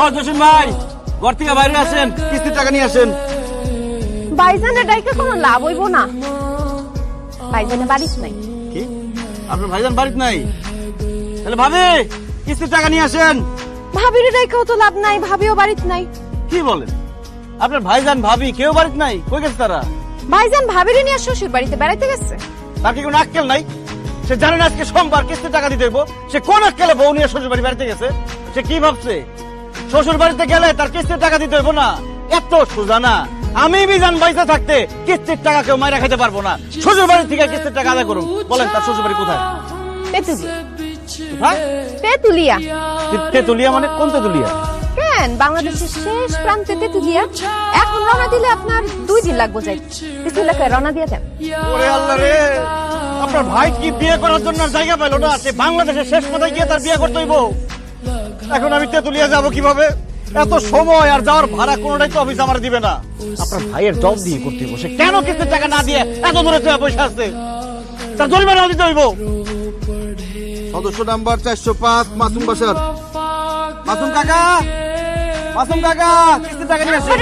ও জসিম ভাই ঘর থেকে বাইরে আসেন কিস্তির টাকা নিয়ে আসেন। বাইজানের ডাইকে কোনো লাভ হইব না। বাইজানে বাড়িস নাই। কি? আপনার ভাইজান বাড়িতে নাই? তাহলে ভাবি কিস্তির টাকা নিয়ে আসেন। ভাবির ডাইকেও তো লাভ নাই ভাবিও বাড়িত নাই। কি বলেন? আপনার ভাইজান ভাবি কেউ বাড়িতে নাই? কই গেছে তারা? ভাইজান ভাবিরে নিয়ে শ্বশুর বাড়িতে বেড়াইতে গেছে। তার কি কোনো আক্কেল নাই? সে জানে না আজকে সোমবার কিস্তির টাকা দিতে হইব। সে কোন আক্কেলে বউ নিয়ে শ্বশুর বাড়ি বাড়িতে গেছে? সে কি ভাবছে? শ্বশুর বাড়িতে গেলে তার কিস্তির টাকা দিতে হইব না। এত সোজা না আমি বিজান বাইসে থাকতে কিস্তির টাকা কেউ মাইরা খাইতে পারব না। শ্বশুর বাড়ি থেকে কিস্তির টাকা আদায় করুন। বলেন তার শ্বশুর বাড়ি কোথায়? তেতুলিয়া। তেতুলিয়া মানে কোন তেতুলিয়া? কেন? বাংলাদেশের শেষ প্রান্তে তেতুলিয়া। এখন রওনা দিলে আপনার দুই দিন লাগবে যাই তেতুলিয়াকে রওনা দিয়ে দেন ওরে আল্লাহ রে! আপনার ভাই কি বিয়ে করার জন্য জায়গা পাইলো না? সে বাংলাদেশের শেষ মাথায় গিয়ে তার বিয়ে করতে হইব। এখন আমি তেতুলিয়া যাব কীভাবে? এত সময় আর যাওয়ার ভাড়া কোনোটাই তো অফিস আমার দিবে না। আপনার ভাইয়ের জব দিয়ে করতে বসে কেন কিস্তির টাকা না দিয়ে এত দূরে পয়সা আসছে তার জরিমানা দিতে হইব। সদস্য নাম্বার চারশো পাঁচ মাসুম বাসার। মাসুম কাকা মাসুম কাকা কিস্তির টাকা নিয়ে আসেন।